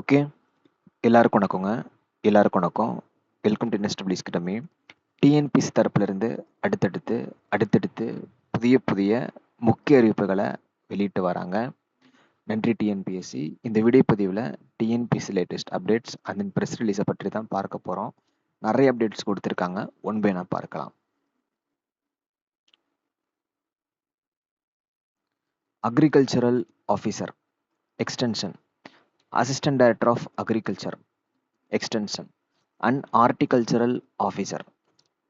Okay. எல்லாருக்கும் வணக்கங்க. எல்லாருக்கும் வணக்கம். வெல்கம் டு நெஸ்ட் கிட்டமே டிஎன்பிசி தரப்புலேருந்து அடுத்தடுத்து அடுத்தடுத்து புதிய புதிய முக்கிய அறிவிப்புகளை வெளியிட்டு வராங்க. நன்றி டிஎன்பிஎஸ்சி இந்த வீடியோ பதிவில் TNPSC latest updates and press ரிலீஸை பற்றி தான் பார்க்க போகிறோம் நிறைய அப்டேட்ஸ் கொடுத்துருக்காங்க. ஒன் பை நான் பார்க்கலாம். Agricultural officer extension assistant director of agriculture extension and horticultural officer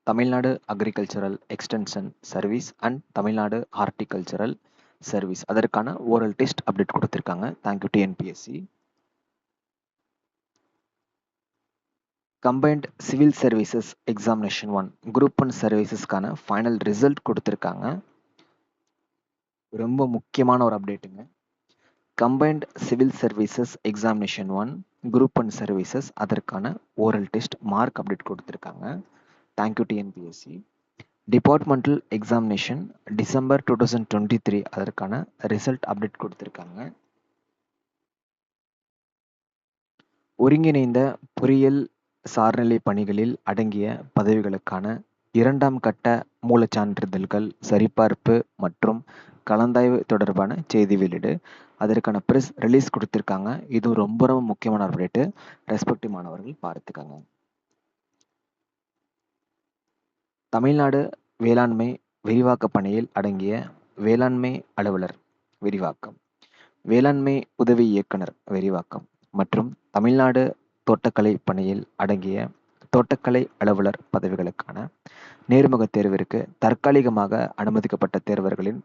Tamil Nadu agricultural extension service and Tamil Nadu horticultural service அதற்கான ஓரல் டெஸ்ட் அப்டேட் கொடுத்துருக்காங்க. Thank you TNPSC combined civil services examination one group one சர்வீசஸ்க்கான final result கொடுத்துருக்காங்க. ரொம்ப முக்கியமான ஒரு அப்டேட்டுங்க combined civil services examination one group one services அதற்கான oral test mark update கொடுத்துருக்காங்க. Thank you TNPSC departmental examination December two thousand twenty three அதற்கான result update கொடுத்துருக்காங்க. ஒருங்கிணைந்த பொறியியல் சார்நிலை பணிகளில் அடங்கிய பதவிகளுக்கான இரண்டாம் கட்ட மூலச்சான்றிதழ்கள் சரிபார்ப்பு மற்றும் கலந்தாய்வு தொடர்பான செய்தி வெளியீடு. அதற்கான ப்ரெஸ் ரிலீஸ் கொடுத்துருக்காங்க. இது ரொம்ப ரொம்ப முக்கியமான அப்டேட்டு ரெஸ்பெக்டிவ் மாணவர்கள் பார்த்துக்கங்க. தமிழ்நாடு வேளாண்மை விரிவாக்க பணியில் அடங்கிய வேளாண்மை அலுவலர் விரிவாக்கம். வேளாண்மை உதவி இயக்குனர் விரிவாக்கம் மற்றும் தமிழ்நாடு தோட்டக்கலை பணியில் அடங்கிய தோட்டக்கலை அலுவலர் பதவிகளுக்கான நேர்முகத் தேர்விற்கு தற்காலிகமாக அனுமதிக்கப்பட்ட தேர்வர்களின்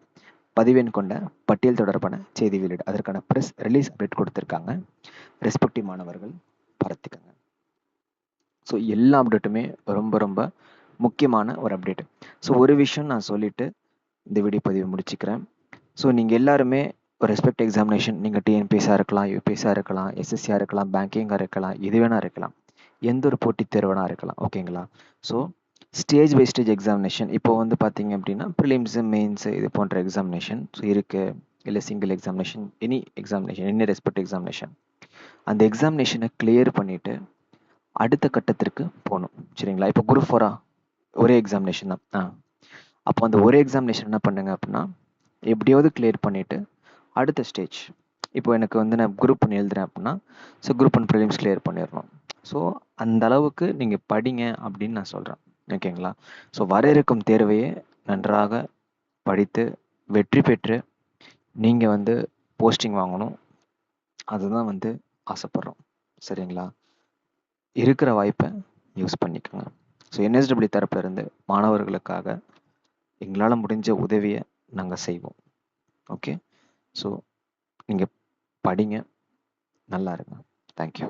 பதிவெண் கொண்ட பட்டியல் தொடர்பான செய்தி வெளியீடு. அதற்கான ப்ரெஸ் ரிலீஸ் அப்டேட் கொடுத்துருக்காங்க. ரெஸ்பெக்டிவ் மாணவர்கள் பார்த்துக்கங்க. ஸோ எல்லா அப்டேட்டுமே ரொம்ப ரொம்ப முக்கியமான ஒரு அப்டேட் ஸோ ஒரு விஷயம் நான் சொல்லிவிட்டு இந்த வீடியோ பதிவை முடிச்சுக்கிறேன். ஸோ நீங்கள் எல்லாருமே ஒரு ரெஸ்பெக்ட் எக்ஸாமினேஷன் நீங்கள் டிஎன்பிஎஸ்ஸாக இருக்கலாம் யூபிஎஸ்ஸாக இருக்கலாம் எஸ்எஸ்சியாக இருக்கலாம் பேங்கிங்காக இருக்கலாம் எது வேணால் இருக்கலாம். எந்த ஒரு போட்டித் தேர்வனாக இருக்கலாம் ஓகேங்களா? So stage by stage examination இப்போ வந்து பார்த்தீங்க அப்படின்னா ப்ரிலிம்ஸு மெயின்ஸு இது போன்ற எக்ஸாமினேஷன் ஸோ இருக்குது இல்லை single examination any examination any respect examination அந்த எக்ஸாமினேஷனை கிளியர் பண்ணிவிட்டு அடுத்த கட்டத்திற்கு போகணும். சரிங்களா? இப்போ குரூப் ஃபோரா ஒரே எக்ஸாமினேஷன் தான். ஆ. அப்போ அந்த ஒரே எக்ஸாமினேஷன் என்ன பண்ணுங்க அப்படின்னா எப்படியாவது கிளியர் பண்ணிவிட்டு அடுத்த ஸ்டேஜ் இப்போ எனக்கு வந்து நான் குரூப் ஒன்று எழுதுறேன் அப்படின்னா so group one prelims clear பண்ணிடணும். ஸோ அந்த அளவுக்கு நீங்கள் படிங்க அப்படின்னு நான் சொல்கிறேன் ஓகேங்களா? ஸோ வர இருக்கும் தேர்வையே நன்றாக படித்து வெற்றி பெற்று நீங்கள் வந்து போஸ்டிங் வாங்கணும். அதுதான் வந்து ஆசைப்பட்றோம். சரிங்களா? இருக்கிற வாய்ப்பை யூஸ் பண்ணிக்கோங்க. ஸோ என்எஸ்டபிள்யூ தரப்புலேருந்து மாணவர்களுக்காக எங்களால் முடிஞ்ச உதவியை நாங்கள் செய்வோம். ஓகே ஸோ நீங்கள் படிங்க. நல்லா இருங்க. தேங்க்யூ